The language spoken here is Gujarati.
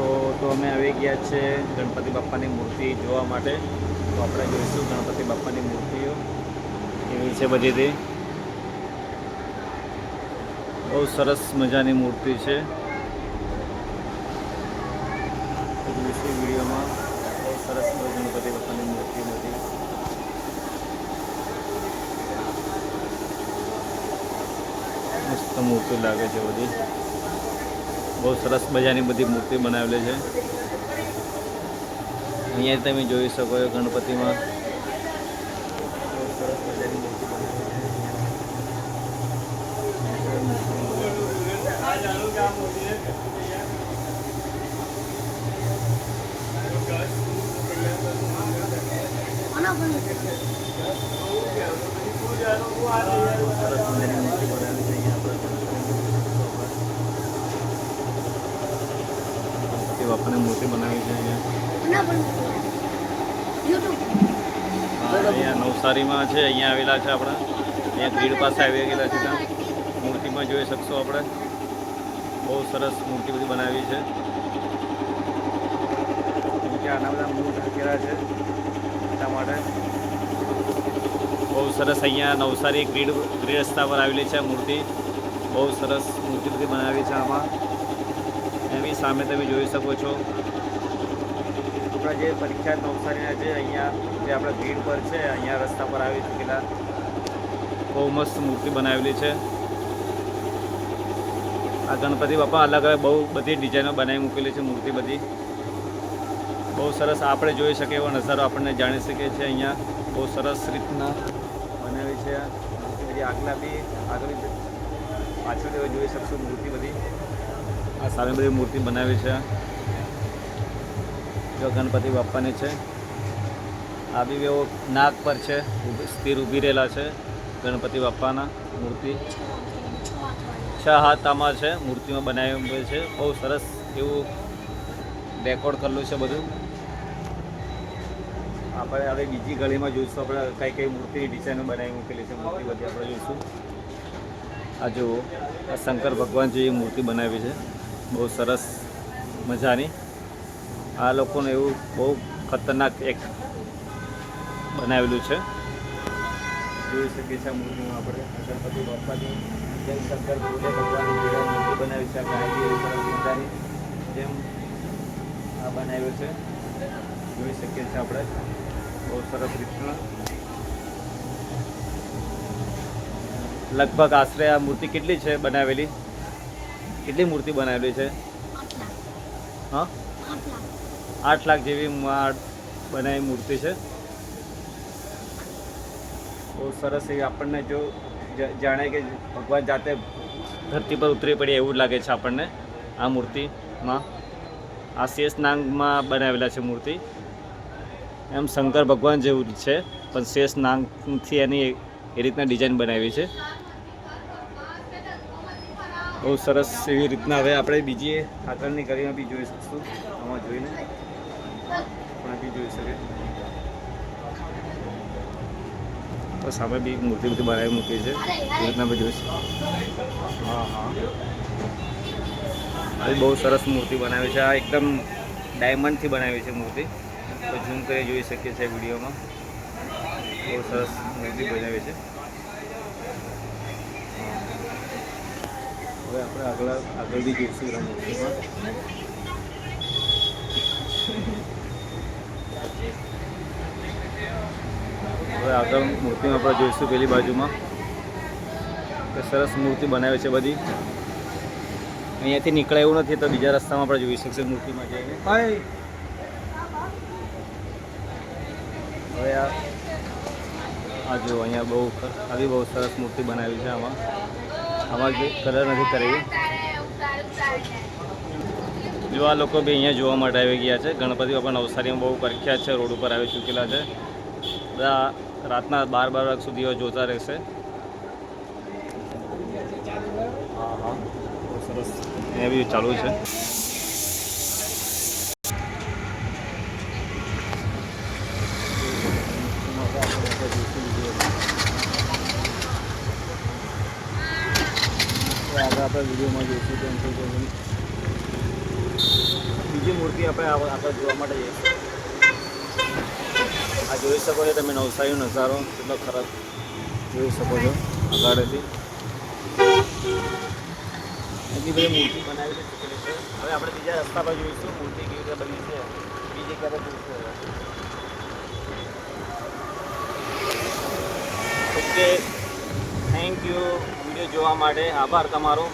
તો તો અમે આવી ગયા છે ગણપતિ બાપ્પાની મૂર્તિ જોવા માટે. તો આપણે જોઈશું ગણપતિ બાપ્પાની મૂર્તિઓ એવી છે બધીથી. બહુ સરસ મજાની મૂર્તિ છે. જોઈશું વિડીયોમાં. બહુ સરસ ગણપતિ બાપ્પાની મૂર્તિ બધી. મસ્ત મૂર્તિ લાગે છે બધી. બહુ સરસ મજાની બધી મૂર્તિ બનાવેલી છે. અહીંયા તમે જોઈ શકો છો ગણપતિમાં બહુ સરસ મજાની મૂર્તિ બનાવેલી છે અહીંયા આપણે મૂર્તિ બનાવી છે અહીંયા? નવસારીમાં છે અહીંયા આવેલા છે આપણે. અહીંયા ગ્રીડ પાસે આવી ગયેલા છે ત્યાં. મૂર્તિમાં જોઈ શકશો આપણે. બહુ સરસ મૂર્તિ બધી બનાવી છે. આના બધા મૂળ ઢાંકેલા છે એટલા માટે. બહુ સરસ અહીંયા નવસારી ગ્રીડ ગ્રીડ રસ્તા પર આવેલી છે મૂર્તિ. બહુ સરસ મૂર્તિ બધી બનાવી છે આમાં. એની સામે તમે જોઈ શકો છો. આપણા જે પરીક્ષા નવસારીના છે અહીંયા જે આપણા ભીડ પર છે અહીંયા રસ્તા પર આવી ચૂકેલા. બહુ મસ્ત મૂર્તિ બનાવેલી છે. આ ગણપતિ બાપા અલગ અલગ બહુ બધી ડિઝાઇનો બનાવી મૂકેલી છે મૂર્તિ બધી. બહુ સરસ આપણે જોઈ શકીએ એવો નજારો આપણને જાણી શકીએ છીએ અહીંયા. બહુ સરસ રીતના બનાવી છે બધી આગલા બી આગળ પાછળ જોઈ શકશું મૂર્તિ બધી. આ સારી બધી મૂર્તિ બનાવી છે. જો ગણપતિ બાપાની છે. આ બી એવો નાક પર છે. સ્થિર ઊભી રહેલા છે ગણપતિ બાપાના મૂર્તિ. છ હાથ આમાં છે. મૂર્તિમાં બનાવી છે. બહુ સરસ એવું રેકોર્ડ કરેલું છે બધું. આપણે હવે બીજી ગળીમાં જોઈશું. આપણે કઈ કઈ મૂર્તિની ડિઝાઇનો બનાવી મૂકેલી છે. મૂર્તિ બધી આપણે જોઈશું. આ જુઓ, આ શંકર ભગવાન જેવી મૂર્તિ બનાવી છે. બહુ સરસ મજાની. આ લોકોને એવું બહુ ખતરનાક એક બનાવેલું છે. જોઈ શકીએ છીએ મૂર્તિમાં આપણે. ગણપતિ બાપાની જેમ શંકર ભોલે ભગવાનની મૂર્તિ બનાવી છે. ગાયની જેમ આ બનાવ્યું છે. જોઈ શકીએ છીએ આપણે. બહુ સરસ રીતના. લગભગ આશરે આ મૂર્તિ કેટલી છે બનાવેલી? કેટલી મૂર્તિ બનાવેલી છે? હા? આઠ લાખ. જેવી બનાવેલી મૂર્તિ છે? બહુ સરસ એવી આપણને જો જાણે કે ભગવાન જાતે ધરતી પર ઉતરી પડી એવું લાગે છે આપણને આ મૂર્તિમાં. આ શેષ નાગમાં બનાવેલા છે મૂર્તિ. એમ શંકર ભગવાન જેવું જ છે પણ શેષનાંગથી એની એ રીતના ડિઝાઇન બનાવી છે. બહુ સરસ એવી રીતના હવે આપણે બીજી આગળની ગલીમાં બી જોઈ શકશું. આમાં જોઈને. પણ બી જોઈ શકે. તો સામે બી મૂર્તિ બધી બનાવી મૂકી છે. એ રીતના બી જોઈશું હા હા. બહુ સરસ મૂર્તિ બનાવી છે. આ એકદમ ડાયમંડથી બનાવી છે મૂર્તિ. તો ઝૂમ કરી જોઈ શકીએ છીએ વિડીયોમાં. બહુ સરસ મૂર્તિ બનાવી છે. હવે આપણે આગળ આગળ બી જોઈશું રમતમાં હવે આગળ મૂર્તિમાં આપણે જોઈશું પેલી બાજુમાં. કે સરસ મૂર્તિ બનાવી છે બધી. અહીંયાથી નીકળે એવું નથી તો બીજા રસ્તામાં આપણે જોઈ શકશે મૂર્તિમાં જઈને. હવે આ જો અહીંયા બહુ આવી બહુ સરસ મૂર્તિ બનાવી છે આમાં. આમાં કલર નથી કરાવી જો આ લોકો બી અહીંયા જોવા માટે આવી ગયા છે. ગણપતિ બાપા નવસારીમાં બહુ પ્રખ્યાત છે. રોડ ઉપર આવી ચૂકેલા છે. બધા રાતના બાર બાર વાગ સુધી જોતા રહેશે. હા બી ચાલુ છે. આપણે વિડીયોમાં જોઈશું તેમ છે કે બીજી મૂર્તિ આપણે આ- આગળ જોવા માટે જઈશું આ જોઈ શકો છો તમે નવસારીનો નજારો કેટલો ખરાબ જોઈ શકો છો આગળથી એટલી બધી મૂર્તિ બનાવેલી છે હવે આપણે બીજા રસ્તા પર જોઈશું મૂર્તિ કેવી રીતે બની છે બીજી ક્યારે જોઈશું ઓકે થેન્ક યુ વીડિયો જોવા માટે આભાર તમારો.